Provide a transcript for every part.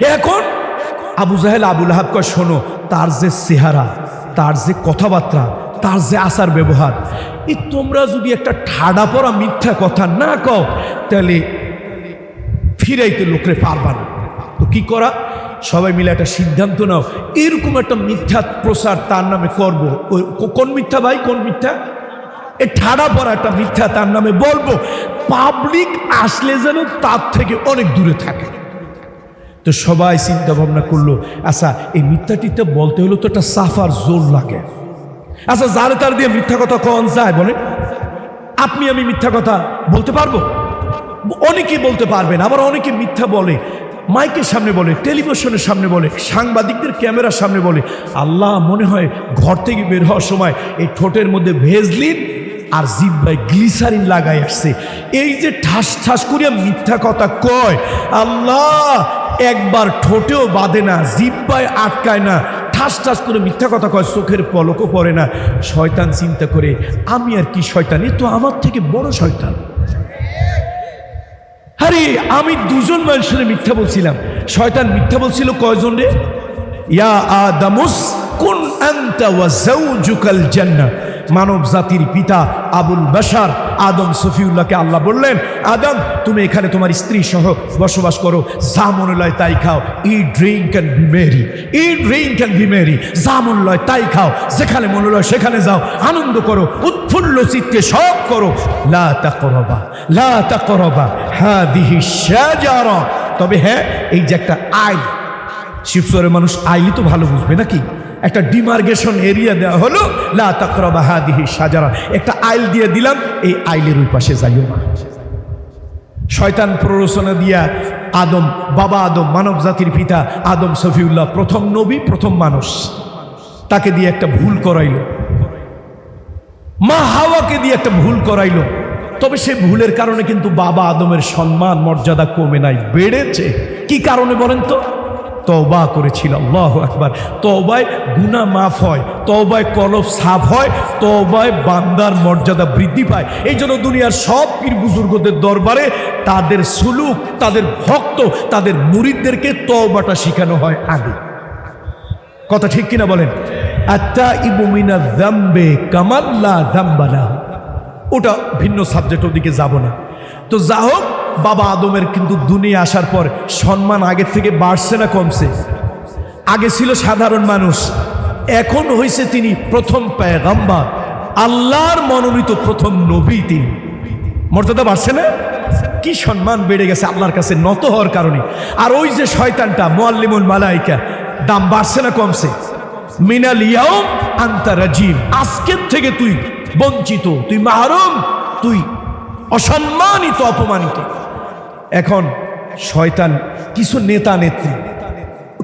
এখন আবু জাহেল আবুল কয়, শোনো, তার যে চেহারা, তার যে কথাবার্তা, তার যে আচার ব্যবহার এই তোমরা যদি একটা ঠাডা পড়া মিথ্যা কথা না কও, তাহলে ফিরাইতে লোকরে পারবা না। তো কি করা? সবাই মিলে একটা সিদ্ধান্ত নাও, এরকম একটা মিথ্যা প্রচার তার নামে করব। ওই কোন মিথ্যা ভাই, কোন মিথ্যা? এ ঠাড়া পড়া একটা মিথ্যা তার নামে বলব, পাবলিক আসলে যেন তার থেকে অনেক দূরে থাকে। তো সবাই চিন্তা ভাবনা করল আচ্ছা এই মিথ্যা টিথ্যা বলতে হলো তো একটা সাফার জোর লাগে। আচ্ছা যারে তার দিয়ে মিথ্যা কথা কন, যায় বলে আপনি আমি মিথ্যা কথা বলতে পারব? অনেকেই বলতে পারবেন আবার অনেকে মিথ্যা বলে। মাইকের সামনে বলে, টেলিভিশনের সামনে বলে, সাংবাদিকদের ক্যামেরার সামনে বলে। আল্লাহ মনে হয় ঘর থেকে বের হওয়ার সময় এই ঠোঁটের মধ্যে ভেজলিন আর জিব্বায় গ্লিসারিন লাগাই আসছে। এই যে ঠাস ঠাস করিয়া মিথ্যা কথা কয়, আল্লাহ, একবার ঠোঁটেও বাঁধে না, জিব্বায় আটকায় না, ঠাস ঠাস করে মিথ্যা কথা কয়, চোখের পলকও পড়ে না। শয়তান চিন্তা করে, আমি আর কি শয়তান? এ তো আমার থেকে বড় শয়তান। আরে, আমি দুজন মানুষের মিথ্যা বলছিলাম। শয়তান মিথ্যা বলছিল কয়জন রে? ইয়া আদামুস, কুন আনতা ওয়া যাওজুকাল জান্নাহ। মানব জাতির পিতা আবুল বাশার আদম সফিউল্লাহকে আল্লাহ বললেন, আদম, তুমি এখানে তোমার স্ত্রী সহ বসবাস করো। যা তাই খাও। Eat drink can be merry eat drink can be merry যা তাই খাও। যেখানে মনে লয় সেখানে যাও। আনন্দ করো। উৎফুল্ল চিত্তে সব করো। লা তাকরবা লা তাকরবা হাদিহি শাজারা। তবে হ্যাঁ এই যে একটা আইন শিবচরের মানুষ আইলি তো ভালো বুঝবে নাকি? একটা ডিমার্গেশন এরিয়া দেওয়া হলো, লা সাজারা একটা আইল দিয়ে দিলাম, এই আইলের ওই পাশে যাইও না। শয়তান প্ররোচনা দিয়া আদম, বাবা আদম, মানব জাতির পিতা আদম সফিউল্লাহ প্রথম নবী, প্রথম মানুষ। তাকে দিয়ে একটা ভুল করাইলো। মা হাওয়াকে দিয়ে একটা ভুল করাইলো। তবে সে ভুলের কারণে কিন্তু বাবা আদমের সম্মান, মর্যাদা কমে নাই, বেড়েছে। কি কারণে বলেন তো? তওবা করেছিল, আল্লাহ একবার তওবায় গুনাহ মাফ হয়, তওবায় কলব সাফ হয়, তওবায় বান্দার মর্যাদা বৃদ্ধি পায়। এই জন্য দুনিয়ার সব পীর বুজুর্গদের দরবারে তাদের সুলুক, তাদের ভক্ত, তাদের মুরিদদেরকে তওবাটা শেখানো হয় আগে। কথা ঠিক কিনা বলেন? আত্মা ইবুমিনা জাম্বে কামাল্লা জাম্বানা ওটা ভিন্ন সাবজেক্ট ওদিকে যাব না। তো যা হোক বাবা আদমের কিন্তু দুনিয়া আসার পর সম্মান আগের থেকে বাড়ছে না, কমছে। আগে ছিল সাধারণ মানুষ, এখন হয়েছে তিনি প্রথম পেগাম্বার আল্লাহর মনোনীত প্রথম নবী তিনি। মর্যাদা বাড়ছে না? কি সম্মান বেড়ে গেছে আল্লাহর কাছে নত হওয়ার কারণে। আর ওই যে শয়তানটা মোয়াল্লিমুল মালাইকা, দাম বাড়ছে না, কমছে। মিনাল ইয়াউম আন্তা আজকের থেকে তুই বঞ্চিত, তুই মাহরুম, তুই অসম্মানিত, অপমানিত। এখন শয়তান কিছু নেতা নেত্রী,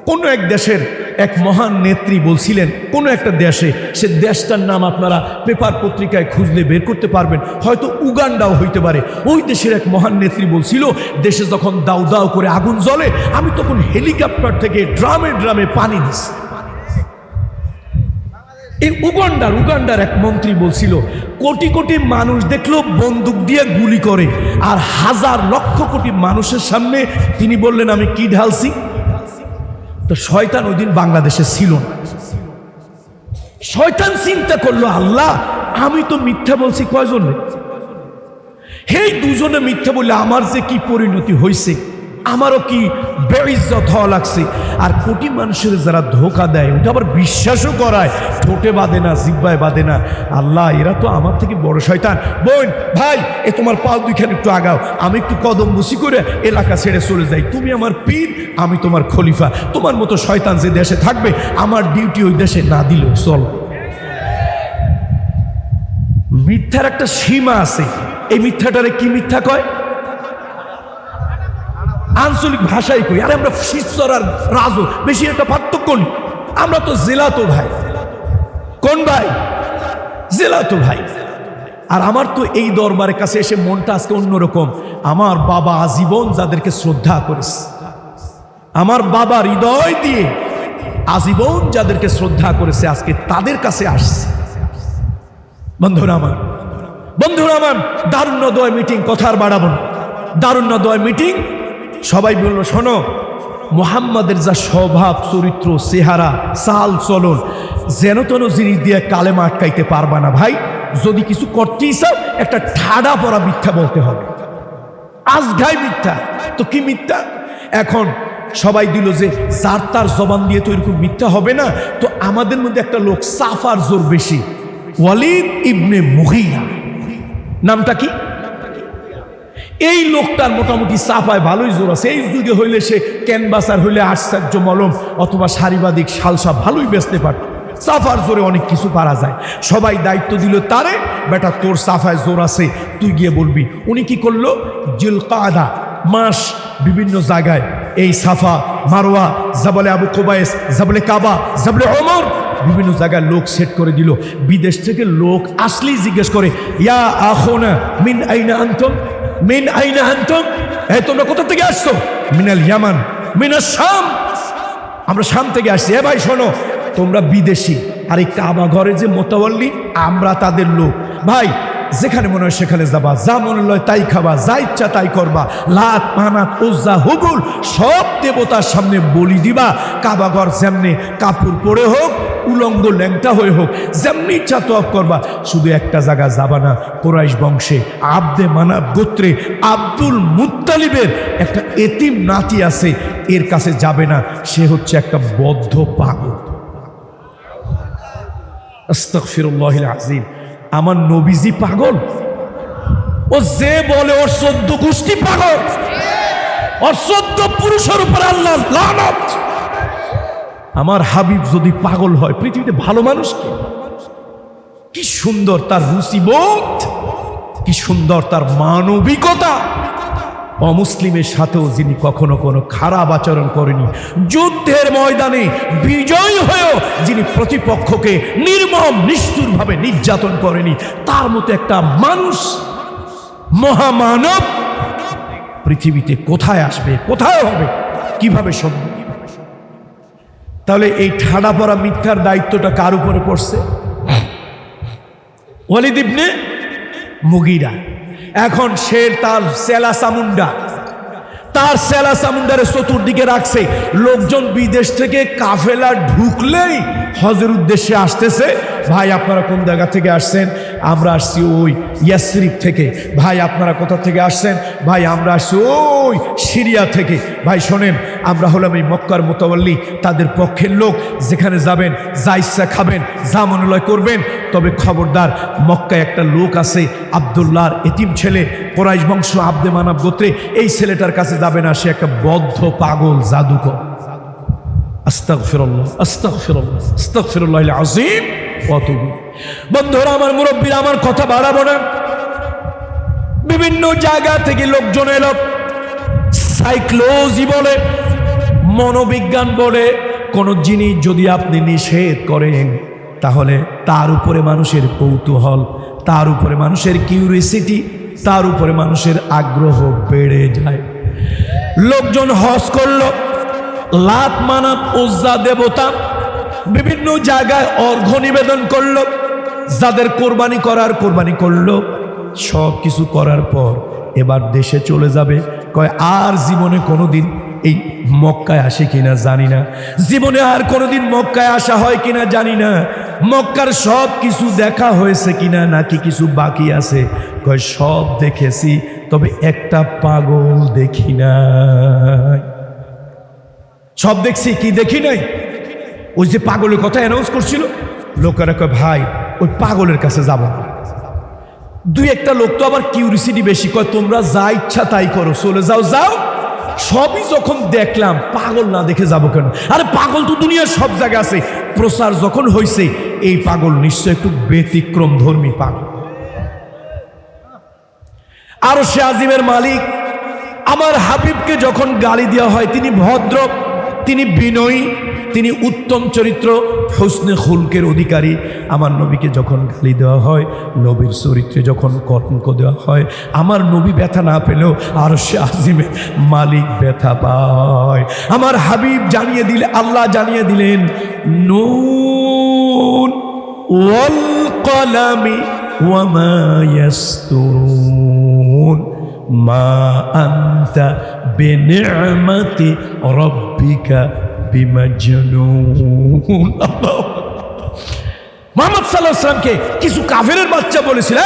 কোনো এক দেশের এক মহান নেত্রী বলছিলেন, কোনো একটা দেশে, সে দেশটার নাম আপনারা পেপার পত্রিকায় খুঁজলে বের করতে পারবেন, হয়তো উগান্ডাও হইতে পারে। ওই দেশের এক মহান নেত্রী বলছিল, দেশে যখন দাউ দাউ করে আগুন জ্বলে, আমি তখন হেলিকপ্টার থেকে ড্রামে ড্রামে পানি দিছি এই উগান্ডার উগান্ডার এক মন্ত্রী বলছিল, কোটি কোটি মানুষ দেখল বন্দুক দিয়ে গুলি করে, আর হাজার লক্ষ কোটি মানুষের সামনে তিনি বললেন, আমি কি ঢালছি? তো শয়তান ওই দিন বাংলাদেশে ছিল না। শয়তান চিন্তা করল, আল্লাহ, আমি তো মিথ্যা বলছি কয়জন? হেই, দুজনে মিথ্যা বললে আমার যে কি পরিণতি হয়েছে আমারও কি বেইজ্জত হওয়া লাগছে? আর কোটি মানুষের যারা ধোকা দেয়, ওটা আবার বিশ্বাসও করায়। ঠোঁটে বাঁধে না, জিব্বায় বাঁধে না। আল্লাহ, এরা তো আমার থেকে বড় শয়তান। বোন, ভাই, এ তোমার পাও দুইখানে একটু আগাও। আমি একটু কদম বসি করে এলাকা ছেড়ে চলে যাই। তুমি আমার পীর, আমি তোমার খলিফা। তোমার মতো শয়তান যে দেশে থাকবে, আমার ডিউটি ওই দেশে না দিলেও চল। মিথ্যার একটা সীমা আছে। এই মিথ্যাটারে কি মিথ্যা কয়? আঞ্চলিক ভাষাই কই, আরে আমরা শিষ্যর আর রাজু, বেশি একটা পার্থক্য নেই। আমরা তো জেলা তো ভাই। কোন ভাই? জেলা তো ভাই। আর আমার তো এই দরবারের কাছে এসে মনটা আজকে অন্যরকম। আমার বাবা আজীবন যাদেরকে শ্রদ্ধা করেছে, আমার বাবা হৃদয় দিয়ে আজীবন যাদেরকে শ্রদ্ধা করেছে আজকে তাদের কাছে আসছে। বন্ধুরা আমার বন্ধুরা আমার দারুণ্য দয় মিটিং, কথার বাড়াবো না। দারুণ্য দয় মিটিং সবাই বলল, শোনো, মোহাম্মদের যা স্বভাব, চরিত্র, চেহারা, চাল চলন, যেন তেন জিনিস দিয়ে কালেমা আটকাইতে পারবা না ভাই। যদি কিছু করতেই চাও, একটা ঠাডা পড়া মিথ্যা বলতে হবে। আজঘাই মিথ্যা। তো কি মিথ্যা? এখন সবাই দিল যে, যার তার জবান দিয়ে তো এরকম মিথ্যা হবে না, তো আমাদের মধ্যে একটা লোক সাফার জোর বেশি। ওয়ালিদ ইবনে মুহিয়া নামটা কি? এই লোকটার মোটামুটি সাফায় ভালোই জোর আছে। এই যুগে হইলে সে ক্যানভাসার হইলে আশ্চর্য মলম অথবা সারিবাদিক সালসা ভালোই বেচতে পারত। সাফার জোরে অনেক কিছু পারা যায়। সবাই দায়িত্ব দিল তারে, বেটা, তোর সাফায় জোর আছে, তুই গিয়ে বলবি। উনি কি করল? জিলকাদা মাস বিভিন্ন জায়গায় এই সাফা, মারোয়া, জাবলে আবু কোবায়েস, জাবলে কাবা, জাবলে অমর বিভিন্ন জায়গায় লোক সেট করে দিল। বিদেশ থেকে লোক আসলেই জিজ্ঞেস করে, ইয়া আখোনা, মিন আইনা আন্তম? মিন আইনা হান্তম হ্যাঁ তোমরা কোথা থেকে আসছো? মিনাল ইয়ামান। মিনাল শাম। আমরা শাম থেকে আসছি। এ ভাই, শোনো, তোমরা বিদেশি। আর এই কাবা ঘরে যে মোতাবল্লি, আমরা তাদের লোক। ভাই যেখানে মনে হয় সেখানে যাবা। যা মনে হয় তাই খাবা, যা ইচ্ছা তাই করবা। লাত মানাত ওজা হুবুল সব দেবতার সামনে বলি দিবা। কাবাঘর যেমনি কাপড় পরে হোক, উলঙ্গ ল্যাংটা হয়ে হোক, যেমনি ইচ্ছা তো করবা। শুধু একটা জায়গা যাবা না, কোরাইশ বংশে, আব্দে মানাব গোত্রে, আব্দুল মুত্তালিবের একটা এতিম নাতি আছে, এর কাছে যাবে না। সে হচ্ছে একটা বদ্ধ পাগল। আস্তাগফিরুল্লাহিল আজিম আমার নবীজি পাগল। ও যে বলে ওর সদ্য গোষ্ঠী পাগল ওর সদ্য পুরুষের উপর আল্লাহ আমার হাবিব যদি পাগল হয়, পৃথিবীতে ভালো মানুষ কি? কি সুন্দর তার রুচিবোধ, কি সুন্দর তার মানবিকতা। অমুসলিমের সাথেও যিনি কখনো কোনো খারাপ আচরণ করেনি, যুদ্ধের ময়দানে বিজয় হয়েও যিনি প্রতিপক্ষকে নির্মম, নিষ্ঠুরভাবে নির্যাতন করেনি, তার মতো একটা মানুষ, মহামানব পৃথিবীতে কোথায় আসবে, কোথায় হবে, কীভাবে সম্ভব তাহলে এই ঠাডা পড়া মিথ্যার দায়িত্বটা কার উপরে পড়ছে? ওয়ালিদ ইবনে মুগিরা। এখন সে তার সেলা সামুন্ডা। তার সেলা সামুন্ডারে চতুর্দিকে রাখছে। লোকজন বিদেশ থেকে কাফেলা ঢুকলেই হজের উদ্দেশ্যে আসতেছে। ভাই, আপনারা কোন জায়গা থেকে আসছেন? আমরা আসছি ওই ইয়াসরিফ থেকে। ভাই, আপনারা কোথা থেকে আসছেন? ভাই, আমরা আসছি ওই সিরিয়া থেকে। ভাই, শোনেন আমরা হলাম এই মক্কার মোতাবল্লি, তাদের পক্ষের লোক, যেখানে যাবেন, যা ইচ্ছা খাবেন, যা মনোলয় করবেন। তবে খবরদার, মক্কায় একটা লোক আছে, আবদুল্লাহর এতিম ছেলে, কোরাইশ বংশ আব্দে মানব গোত্রে। এই ছেলেটার কাছে যাবে না, সে একটা বদ্ধ পাগল জাদুকর। আজিম আমার আমার কথা বাড়াবো না। বিভিন্ন জায়গা থেকে লোকজন এলো। সাইক্লোজি বলে মনোবিজ্ঞান বলে কোন জিনিস যদি আপনি নিষেধ করেন, তাহলে তার উপরে মানুষের কৌতূহল, তার উপরে মানুষের কিউরিসিটি তার উপরে মানুষের আগ্রহ বেড়ে যায়। লোকজন হজ করল, লাত মানাত ওজ্জা দেবতা বিভিন্ন জায়গায় অর্ঘ নিবেদন করল, যাদের কোরবানি করার কোরবানি করল সব কিছু করার পর এবার দেশে চলে যাবে। কয়, আর জীবনে কোনোদিন এই মক্কায় আসে কিনা জানি না। জীবনে আর কোনোদিন মক্কায় আসা হয় কিনা জানি না। মক্কার সব কিছু দেখা হয়েছে কিনা নাকি কিছু বাকি আছে? কয়, সব দেখেছি, তবে একটা পাগল দেখি না সব দেখছি, কি দেখি নাই? ওই যে পাগলের কথা অ্যানাউন্স করছিল। লোকেরা কয়, ভাই, ওই পাগলের কাছে যাব না। দুই একটা লোক তো আবার কিউরিসিটি বেশি, কয়, তোমরা যা ইচ্ছা তাই করো, চলে যাও যাও। সবই যখন দেখলাম, পাগল না দেখে যাব কেন? আরে পাগল তো দুনিয়ার সব জায়গায় আছে। প্রচার যখন হয়েছে এই পাগল নিশ্চয় একটু ব্যতিক্রম ধর্মী পাগল। আরও সে আজিমের মালিক, আমার হাবিবকে যখন গালি দেওয়া হয়, তিনি ভদ্র, তিনি বিনয়ী তিনি উত্তম চরিত্র, হোসনে খুলকের অধিকারী। আমার নবীকে যখন গালি দেওয়া হয়, নবীর চরিত্রে যখন কলঙ্ক দেওয়া হয়, আমার নবী ব্যথা না পেলেও আর সে আজিমের মালিক ব্যথা পায়। আমার হাবিব জানিয়ে দিলে, আল্লাহ জানিয়ে দিলেন, নুন ওয়াল কলামি ওয়ামা ইয়াসতুরুন মা আন্তা মোহাম্মদ সাল্লাহ কিছু কাফেরের বাচ্চা বলেছিল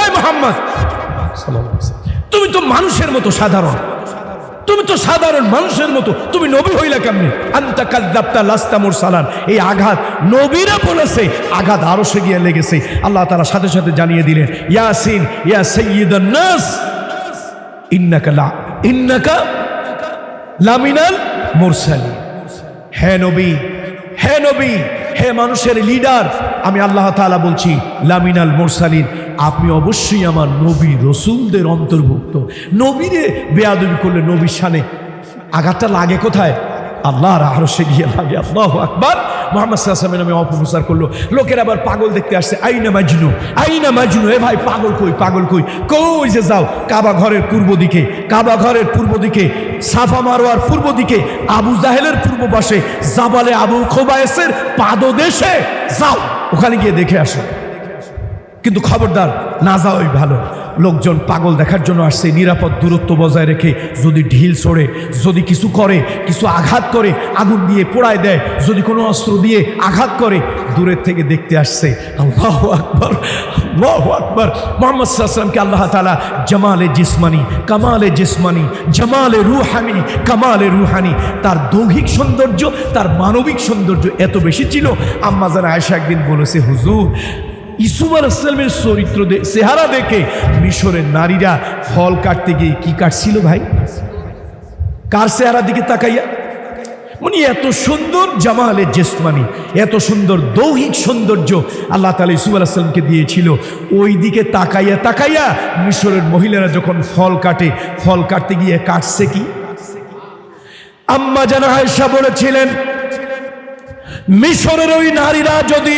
তুমি তো মানুষের মতো সাধারণ। তুমি তো সাধারণ মানুষের মতো। তুমি নবী হইলা কেমনি? মুরসালান। এই আঘাত নবীরা বলেছে, আঘাত আরও সে গিয়ে লেগেছে। আল্লাহ তারা সাথে সাথে জানিয়ে দিলেন, ইয়াসিন, ইয়া সাইয়্যিদান নাস, ইন্নাকা লা, ইন্নাকা লামিনাল মুরসালিন। হে নবী হে নবী, হে মানুষের লিডার আমি আল্লাহ তালা বলছি লামিনাল মোরসালিন, আপনি অবশ্যই আমার নবী রসুলদের অন্তর্ভুক্ত। নবীরে বেয়াদবি করলে নবীর সানে আঘাতটা লাগে কোথায়? আল্লাহর আরও সে গিয়ে লাগে, আল্লাহ আকবার। মোহাম্মদ নামে অপপ্রচার করল। লোকের আবার পাগল দেখতে আসছে, আইনা মাজনু আইনা মাজনু, এ ভাই পাগল কই পাগল কই? কই যে যাও, কাবা ঘরের পূর্ব দিকে, কাবা ঘরের পূর্ব দিকে, সাফা মারোয়ার পূর্ব দিকে, আবু জাহেলের পূর্ব পাশে, জাবালে আবু খোবায়েসের পাদদেশে যাও, ওখানে গিয়ে দেখে আসো। কিন্তু খবরদার, না যাওয়াই ভালো। লোকজন পাগল দেখার জন্য আসছে, নিরাপদ দূরত্ব বজায় রেখে যদি ঢিল ছোড়ে, যদি কিছু করে, কিছু আঘাত করে, আগুন দিয়ে পোড়ায় দেয়, যদি কোনো অস্ত্র দিয়ে আঘাত করে, দূরের থেকে দেখতে আসছে, আল্লাহ আকবর আল্লাহ আকবর। মোহাম্মদ সাল্লামকে আল্লাহ তালা জামালে জিসমানি, কামালে জিসমানি, জামালে রুহানি, কামালে রুহানি, তার দৈহিক সৌন্দর্য, তার মানবিক সৌন্দর্য এত বেশি ছিল। আম্মা যারা আয়সা একদিন বলেছে, হুজুর ইসুফ আলাইসলামের চরিত্র চেহারা দেখে মিশরের নারীরা ফল কাটতে গিয়ে কি কাটছিল ভাই? কার চেহারা দিকে তাকাইয়া? উনি এত সুন্দর জামালে জেসমানি, এত সুন্দর দৈহিক সৌন্দর্য আল্লাহ তালা ইসুফ আলাহিসামকে দিয়েছিল। ওই দিকে তাকাইয়া তাকাইয়া মিশরের মহিলারা যখন ফল কাটে, ফল কাটতে গিয়ে কাটছে কি? আম্মা জানা আয়েশা বলেছিলেন, মিশরের ওই নারীরা যদি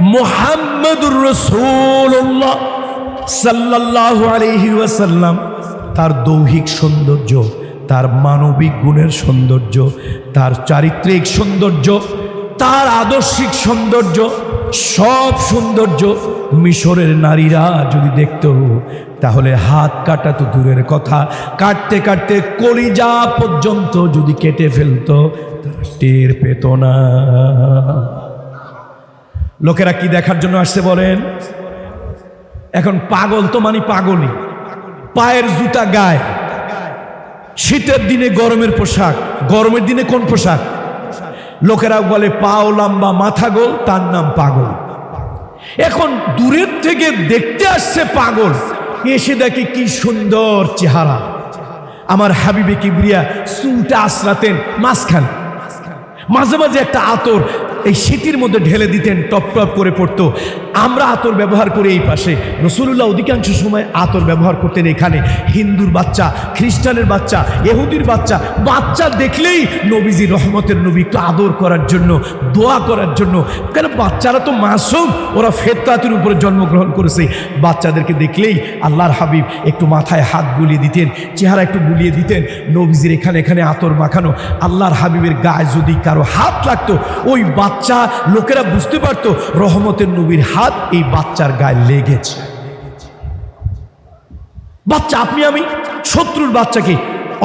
মোহাম্মদুর রসুল্লাহ সাল্লাহ আলহি ওয়াসাল্লাম। তার দৌহিক সৌন্দর্য, তার মানবিক গুণের সৌন্দর্য, তার চারিত্রিক সৌন্দর্য, তার আদর্শিক সৌন্দর্য, সব সৌন্দর্য মিশরের নারীরা যদি দেখত, তাহলে হাত কাটা তো দূরের কথা। কাটতে কাটতে কলিজা পর্যন্ত যদি কেটে ফেলতো টের পেত না। লোকেরা কি দেখার জন্য আসছে বলেন? এখন পাগল তো মানে পাগলই। পায়ের জুতা গায়ে। শীতের দিনে গরমের পোশাক। গরমের দিনে কোন পোশাক? লোকেরা বলে, পাও লম্বা, মাথা গোল, তার নাম পাগল। এখন দূরের থেকে দেখতে আসছে পাগল। এসে দেখে কি সুন্দর চেহারা। আমার হাবিবে কিবরিয়া চুলটা আশ্রাতেন মাঝখানে। মাঝে মাঝে একটা আতর এই শীতের মধ্যে ঢেলে দিতেন, টপ টপ করে পড়তো। আমরা আতর ব্যবহার করে এই পাশে। রসুল্লাহ অধিকাংশ সময় আতর ব্যবহার করতেন এখানে। হিন্দুর বাচ্চা, খ্রিস্টানের বাচ্চা এহুদির বাচ্চা বাচ্চা দেখলেই নবীজি রহমতের নবী একটু আদর করার জন্য, দোয়া করার জন্য। কেন বাচ্চারা তো মাসুম, ওরা ফেতরাতের উপরে জন্মগ্রহণ করেছে। বাচ্চাদেরকে দেখলেই আল্লাহর হাবিব একটু মাথায় হাত বুলিয়ে দিতেন, চেহারা একটু বুলিয়ে দিতেন, নবীজির এখানে এখানে আতর মাখানো। আল্লাহর হাবিবের গায়ে যদি কারও হাত লাগতো, ওই বাচ্চা লোকেরা বুঝতে পারতো রহমতের নবীর হাত এই বাচ্চার গায়ে লেগেছে। বাচ্চা, আপনি আমি শত্রুর বাচ্চাকে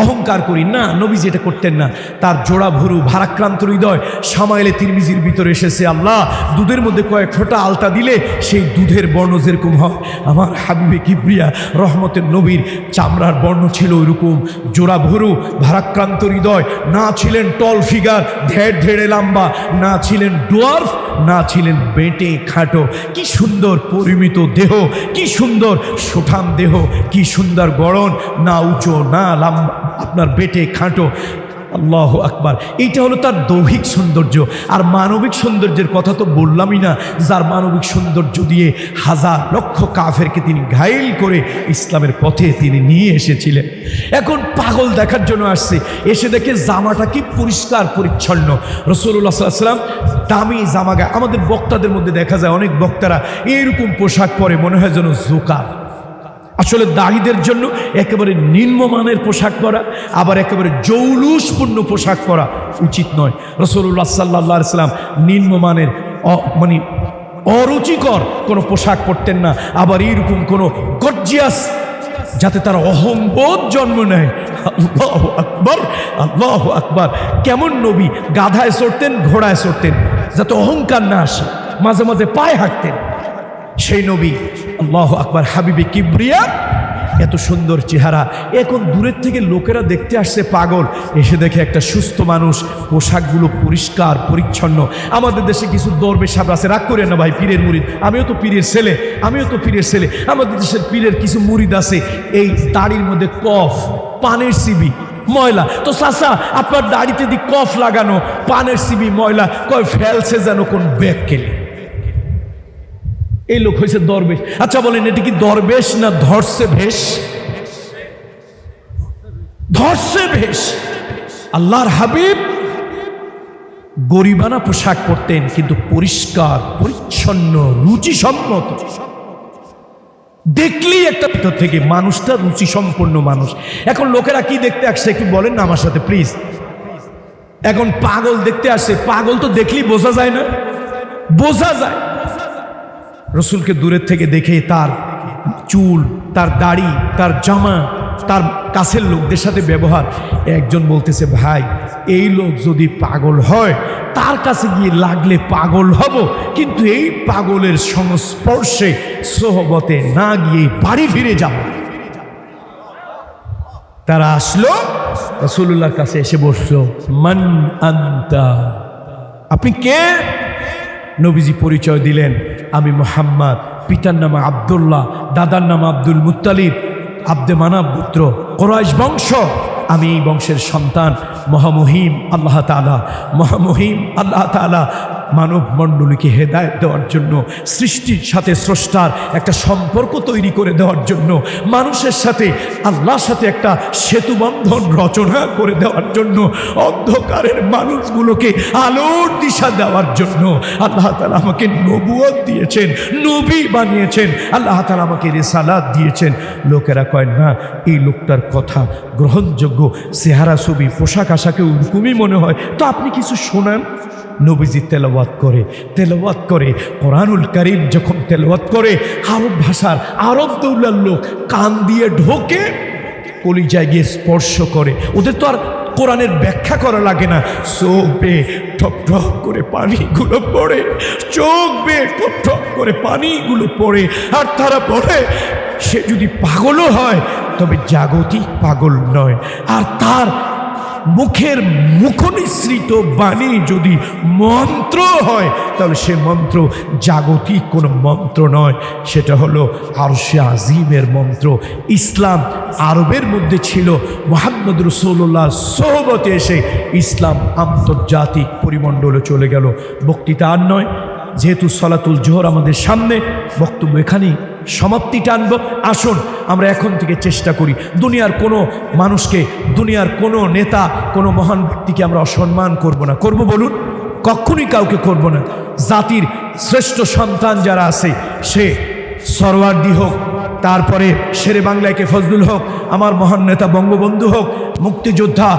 অহংকার করি। না, নবীজি এটা করতেন না। তার জোড়া ভরু ভারাক্রান্ত হৃদয় সামাইলে তিরমিজির ভিতরে এসেছে, আল্লাহ, দুধের মধ্যে কয়েক ফোঁটা আলতা দিলে সেই দুধের বর্ণ যেরকম হয়। আমার হাবিবে কিবরিয়া রহমতের নবীর চামড়ার বর্ণ ছিল ওইরকম। জোড়া ভরু, ভারাক্রান্ত হৃদয়, না ছিলেন টল ফিগার ধেড় ধেড়ে লম্বা, না ছিলেন ডোয়ার্ফ না ছিলেন বেটে খাটো। কি সুন্দর পরিমিত দেহ, কি সুন্দর সুঠাম দেহ, কি সুন্দর গড়ন, না উঁচু, না লাম্বা। আপনার বেটে, খাঁটো। আল্লাহ আকবার। এইটা হলো তার দৈহিক সৌন্দর্য। আর মানবিক সৌন্দর্যের কথা তো বললামই না, যার মানবিক সৌন্দর্য দিয়ে হাজার লক্ষ কাফেরকে তিনি ঘাইল করে ইসলামের পথে তিনি নিয়ে এসেছিলেন। এখন পাগল দেখার জন্য আসছে। এসে দেখে জামাটা কি পরিষ্কার, পরিচ্ছন্ন। রসুল্লাহ সাল্লাম দামি জামা গায়ে আমাদের বক্তাদের মধ্যে দেখা যায় অনেক বক্তারা এইরকম পোশাক পরে, মনে হয় যেন জোকা আসলে দাহিদের জন্য একেবারে নিম্নমানের পোশাক পরা, আবার একেবারে জৌলুসপূর্ণ পোশাক পরা উচিত নয়। রসুল্লাহ সাল্লাহ সাল্লাম নিম্নমানের মানে অরুচিকর কোনো পোশাক পরতেন না। আবার এইরকম কোনো গর্জিয়াস, যাতে তার অহংবোধ জন্ম নেয়। আল্লাহ আকবর আল্লাহ আকবর। কেমন নবী গাধায় চড়তেন, ঘোড়ায় চড়তেন, যাতে অহংকার না আসে, মাঝে মাঝে পায়ে হাঁটতেন। সেই নবী, আল্লাহ আকবর, হাবিবি কিবরিয়া, এত সুন্দর চেহারা। এখন দূরের থেকে লোকেরা দেখতে আসছে পাগল? এসে দেখে একটা সুস্থ মানুষ, পোশাকগুলো পরিষ্কার, পরিচ্ছন্ন। আমাদের দেশে কিছু দরবে সাপ আছে, রাগ করে না ভাই, পীরের মুরিদ আমিও তো পীরের ছেলে, আমিও তো পীরের ছেলে। আমাদের দেশের পীরের কিছু মুরিদ আছে, এই দাড়ির মধ্যে কফ, পানের সিবি, ময়লা। তো চাচা, আপনার দাড়িতে দি কফ লাগানো, পানের সিবি, ময়লা, কয় ফেলছে যেন কোন ব্যাগ কেলে এই লোক হয়েছে দরবেশ। আচ্ছা বলেন, এটি কি দরবেশ না ধর্ষে ভেষ? ধর্ষে ভেষ। আল্লাহর হাবিব গরিবানা পোশাক পরতেন, কিন্তু পরিষ্কার, পরিচ্ছন্ন, রুচিসম্মত। দেখলেই একটা ভিতর থেকে মানুষটা রুচি সম্পন্ন মানুষ। এখন লোকেরা কি দেখতে আসছে একটু বলেন না আমার সাথে প্লিজ এখন পাগল দেখতে আসছে, পাগল তো দেখলেই বোঝা যায় না। বোঝা যায়। রসুলকে দূরের থেকে দেখে তার চুল, তার দাড়ি, তার জামা, তার কাছের লোকদের সাথে ব্যবহার। একজন বলতেছে, ভাই, এই লোক যদি পাগল হয়, তার কাছে গিয়ে লাগলে পাগল হব, কিন্তু এই পাগলের সংস্পর্শে সোহবতে না গিয়ে বাড়ি ফিরে যাব। তারা আসলো রসুল্লাহর কাছে এসে বসল, মান আন্তা? আপনি কে? নবীজি পরিচয় দিলেন। আমি মোহাম্মদ, পিতার নাম আবদুল্লাহ, দাদার নাম আব্দুল মুতালিব আব্দে মানাব পুত্র কোরআশ বংশ। আমি এই বংশের সন্তান, মহামহিম আল্লাহ তালা মহামহিম আল্লাহ তালা মানব মণ্ডলীকে হেদায়ত দেওয়ার জন্য, সৃষ্টির সাথে স্রষ্টার একটা সম্পর্ক তৈরি করে দেওয়ার জন্য, মানুষের সাথে, আল্লাহর সাথে একটা সেতুবন্ধন রচনা করে দেওয়ার জন্য, অন্ধকারের মানুষগুলোকে আলোর দিশা দেওয়ার জন্য, আল্লাহ তালা আমাকে নবুয়ত দিয়েছেন, নবী বানিয়েছেন, আল্লাহ তালা আমাকে রেসালাত দিয়েছেন। লোকেরা কয়, না, এই লোকটার কথা গ্রহণযোগ্য, চেহারা, ছবি, পোশাক, আশাকে ওরকমই মনে হয়। তো আপনি কিছু শোনান? নবীজি তেলাওয়াত করে তেলাওয়াত করে, কোরআনুল করিম যখন তেলাওয়াত করে, আরব ভাষার আরব দৌলার লোক কান দিয়ে ঢোকে, কলিজায় গিয়ে স্পর্শ করে। ওদের তো আর কোরআনের ব্যাখ্যা করা লাগে না। চোখ বেয়ে ঠপ ঠপ করে পানিগুলো পড়ে, চোখ বেয়ে ঠপ ঠপ করে পানিগুলো পড়ে, আর তারা পড়ে সে যদি পাগলও হয়, তবে জাগতিক পাগল নয়। আর তার মুখের মুখনিসৃত বাণী যদি মন্ত্র হয়, তাহলে সে মন্ত্র জাগতিক কোনো মন্ত্র নয়। সেটা হলো আরশে আজিমের মন্ত্র। ইসলাম আরবের মধ্যে ছিল। মোহাম্মদ রসৌল্লাহ সোহবতে এসে ইসলাম আন্তর্জাতিক পরিমণ্ডলে চলে গেল। বক্তৃতা আর নয়, যেহেতু সলাতুল জোহর আমাদের সামনে, বক্তব্য এখানেই। সমাপ্তি টানব। আসুন, আমরা এখন থেকে চেষ্টা করি। দুনিয়ার কোনো মানুষকে, দুনিয়ার কোনো নেতা, কোনো মহান ব্যক্তিকে আমরা অসম্মান করব না। করব বলুন, কখনই কাউকে করব না। জাতির শ্রেষ্ঠ সন্তান যারা আছে, সে সরওয়ার্দি হোক, তারপরে শেরে বাংলায় বাংলাকে ফজলুল হোক, আমার মহান নেতা বঙ্গবন্ধু হোক, মুক্তিযোদ্ধা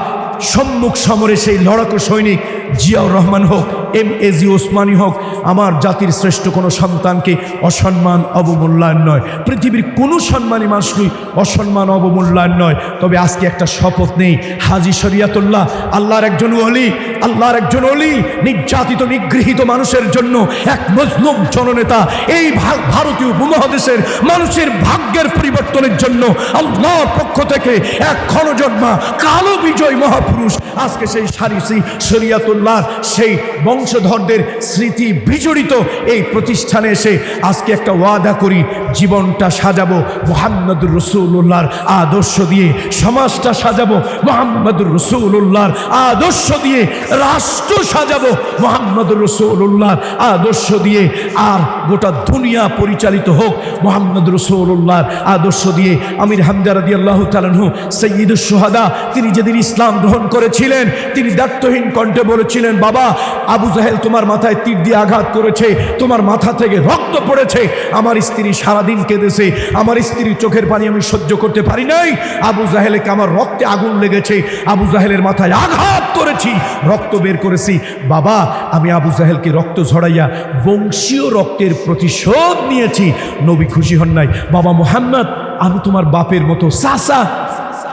সম্মুখ সমরে সেই লড়াকু সৈনিক জিয়াউর রহমান হোক, এম এ জি ওসমানী হোক, আমার জাতির শ্রেষ্ঠ কোনো সন্তানকে অসম্মান, অবমূল্যায়ন নয়। পৃথিবীর কোনো সম্মানী মানুষই অসম্মান, অবমূল্যায়ন নয়। তবে আজকে একটা শপথ নেই। হাজি শরিয়াতুল্লাহ, আল্লাহর একজন অলি আল্লাহর একজন অলি নির্যাতিত, নিগৃহীত মানুষের জন্য এক মজলুম জননেতা, এই ভারতীয় উপমহাদেশের মানুষের ভাগ্যের পরিবর্তনের জন্য আল্লাহর পক্ষ থেকে এক ক্ষণজন্মা কালো বিজয় মহাপুরুষ, আজকে সেই সারিসি শরিয়াতুল্লাহ সেই বংশধরদের স্মৃতি বিজড়িত এই প্রতিষ্ঠানে এসে আজকে একটা ওয়াদা করি, জীবনটা সাজাবো মোহাম্মদুর রসুল্লাহর আদর্শ দিয়ে, সমাজটা সাজাবো মোহাম্মদুর রসুল্লাহর আদর্শ দিয়ে, রাষ্ট্র সাজাবো মোহাম্মদুর রসুল্লাহর আদর্শ দিয়ে, আর গোটা দুনিয়া পরিচালিত হোক মোহাম্মদ রসুল্লাহর আদর্শ দিয়ে। আমির হামজা রাদি আল্লাহ তালানহু সৈয়দুল সোহাদা তিনি যেদিন ইসলাম গ্রহণ করেছিলেন। তিনি দায়িত্বহীন কণ্ঠে বলেছিলেন, বাবা, আবু জাহেল তোমার মাথায় তীর দিয়ে আঘাত করেছে। তোমার মাথা থেকে রক্ত পড়েছে। আমার স্ত্রী সারাদিন কেঁদেছে। আমার স্ত্রীর চোখের পানি আমি সহ্য করতে পারি নাই। আবু জাহেলকে আমার রক্তে আগুন লেগেছে। আবু জাহেলের মাথায় আঘাত করেছি। রক্ত বের করেছি। বাবা, আমি আবু জাহেলকে রক্ত ঝরাইয়া বংশীয় রক্তের প্রতিশোধ নিয়েছি। নবী খুশি হন নাই। বাবা, মোহাম্মদ, আমি তোমার বাপের মতো। সাসা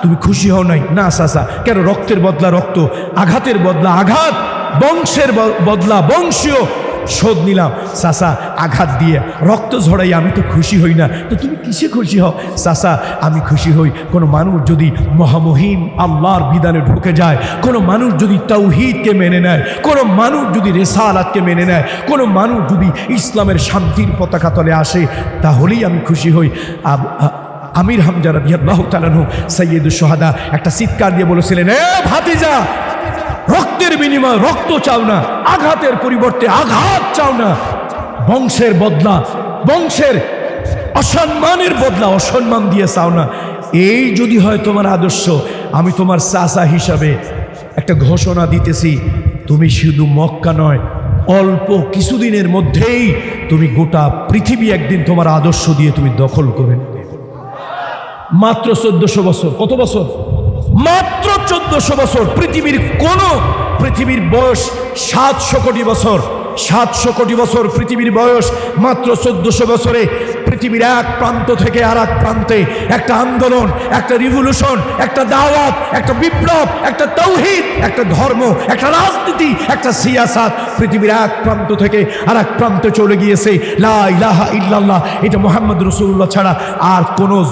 তুমি খুশি হও নাই? না চাচা কেন রক্তের বদলা রক্ত, আঘাতের বদলা আঘাত, বংশের বদলা বংশীয় শোধ নিলাম। চাচা আঘাত দিয়ে রক্ত ঝরাই আমি তো খুশি হই না। তো তুমি কিসে খুশি হও? চাচা আমি খুশি হই। কোনো মানুষ যদি মহামহিম আল্লাহর বিধানে ঢুকে যায়, কোনো মানুষ যদি তৌহিদকে মেনে নেয়, কোনো মানুষ যদি রেসালাতকে মেনে নেয়, কোনো মানুষ যদি ইসলামের শান্তির পতাকা তলে আসে, তাহলেই আমি খুশি হই। আমির হামজা রাদি আল্লাহ তালানহু সৈয়দুল সোহাদা একটা চিৎকার দিয়ে বলেছিলেন, এ ভাতিজা, রক্তের বিনিময় রক্ত চাও না, আঘাতের পরিবর্তে আঘাত চাও না। বংশের বদলা, বংশের অসম্মানের বদলা অসম্মান দিয়ে চাও না। এই যদি হয় তোমার আদর্শ, আমি তোমার চাচা হিসাবে একটা ঘোষণা দিতেছি, তুমি শুধু মক্কা নয়, অল্প কিছুদিনের মধ্যেই তুমি গোটা পৃথিবী একদিন তোমার আদর্শ দিয়ে তুমি দখল করে মাত্র চোদ্দশো বছর। কত বছর? মাত্র চোদ্দশো বছর। পৃথিবীর কোন পৃথিবীর বয়স সাতশো কোটি বছর। সাতশো কোটি বছর পৃথিবীর বয়স মাত্র চোদ্দশো বছরে। পৃথিবীর এক প্রান্ত থেকে আর এক প্রান্তে একটা আন্দোলন, একটা রিভলিউশন একটা দাওয়াত, একটা বিপ্লব, একটা তৌহিদ, একটা ধর্ম, একটা রাজনীতি, একটা সিয়াসাত পৃথিবীর এক প্রান্ত থেকে আর এক প্রান্তে চলে গিয়েছে। লা ইলাহা ইল্লাল্লাহ। এটা মোহাম্মদ রসুল্লাহ ছাড়া আর কোনো